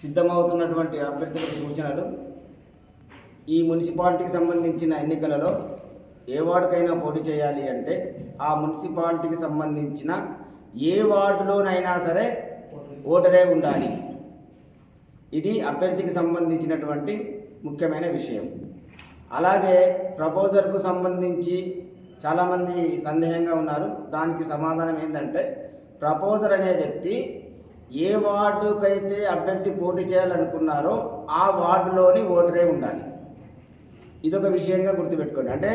సిద్ధమవుతున్నటువంటి అభ్యర్థులకు సూచనలు. ఈ మున్సిపాలిటీకి సంబంధించిన ఎన్నికలలో ఏ వార్డుకైనా పోటీ చేయాలి అంటే ఆ మున్సిపాలిటీకి సంబంధించిన ఏ వార్డులోనైనా సరే ఓటరే ఉండాలి. ఇది అభ్యర్థికి సంబంధించినటువంటి ముఖ్యమైన విషయం. అలాగే ప్రపోజర్కు సంబంధించి చాలామంది సందేహంగా ఉన్నారు. దానికి సమాధానం ఏంటంటే ప్రపోజర్ అనే వ్యక్తి ఏ వార్డుకైతే అభ్యర్థి పోటీ చేయాలనుకున్నారో ఆ వార్డులోని ఓటరే ఉండాలి. ఇదొక విషయంగా గుర్తుపెట్టుకోండి. అంటే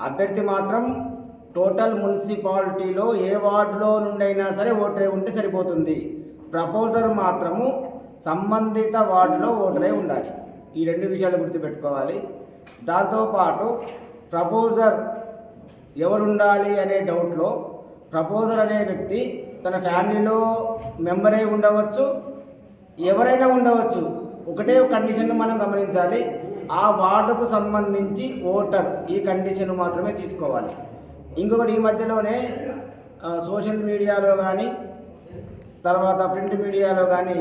అభ్యర్థి మాత్రం టోటల్ మున్సిపాలిటీలో ఏ వార్డులో నుండైనా సరే ఓటరే ఉంటే సరిపోతుంది. ప్రపోజర్ మాత్రము సంబంధిత వార్డులో ఓటరే ఉండాలి. ఈ రెండు విషయాలు గుర్తుపెట్టుకోవాలి. దాంతోపాటు ప్రపోజర్ ఎవరు ఉండాలి అనే డౌట్లో ప్రపోజర్ అనే వ్యక్తి తన ఫ్యామిలీలో మెంబరే ఉండవచ్చు ఎవరైనా ఉండవచ్చు. ఒకటే కండిషన్ మనం గమనించాలి. ఆ వార్డుకు సంబంధించి ఓటర్ ఈ కండిషన్ మాత్రమే తీసుకోవాలి. ఇంకొకటి ఈ మధ్యలోనే సోషల్ మీడియాలో కానీ తర్వాత ప్రింట్ మీడియాలో కానీ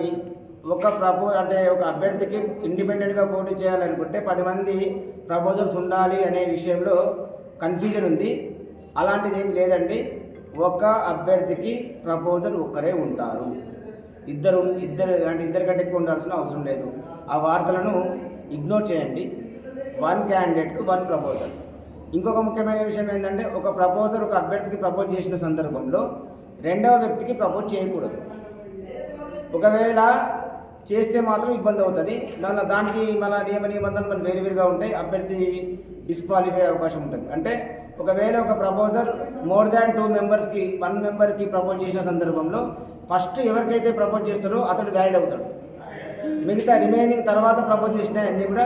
ఒక ప్రపో అంటే ఒక అభ్యర్థికి ఇండిపెండెంట్గా పోటీ చేయాలనుకుంటే పది మంది ప్రపోజల్స్ ఉండాలి అనే విషయంలో కన్ఫ్యూజన్ ఉంది. అలాంటిది ఏం లేదండి. ఒక అభ్యర్థికి ప్రపోజల్ ఒక్కరే ఉంటారు. ఇద్దరు ఇద్దరు అంటే ఇద్దరికంటే ఎక్కువ ఉండాల్సిన అవసరం లేదు. ఆ వార్తలను ఇగ్నోర్ చేయండి. వన్ క్యాండిడేట్కు వన్ ప్రపోజల్ ఇంకొక ముఖ్యమైన విషయం ఏంటంటే ఒక ప్రపోజల్ ఒక అభ్యర్థికి ప్రపోజ్ చేసిన సందర్భంలో రెండవ వ్యక్తికి ప్రపోజ్ చేయకూడదు. ఒకవేళ చేస్తే మాత్రం ఇబ్బంది అవుతుంది. దాని దానికి మన నియమ నిబంధనలు మన వేరు వేరుగా ఉంటాయి. అభ్యర్థి డిస్క్వాలిఫై అవకాశం ఉంటుంది. అంటే ఒకవేళ ఒక ప్రపోజల్ మోర్ దాన్ టూ మెంబర్స్కి వన్ మెంబర్కి ప్రపోజ్ చేసిన సందర్భంలో ఫస్ట్ ఎవరికైతే ప్రపోజ్ చేస్తారో అతడు వ్యాలిడ్ అవుతాడు. మిగతా రిమైనింగ్ తర్వాత ప్రపోజ్ చేసిన అన్నీ కూడా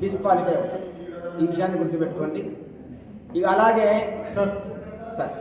డిస్క్వాలిఫై అవుతాయి. ఈ విషయాన్ని గుర్తుపెట్టుకోండి. ఇక అలాగే సార్.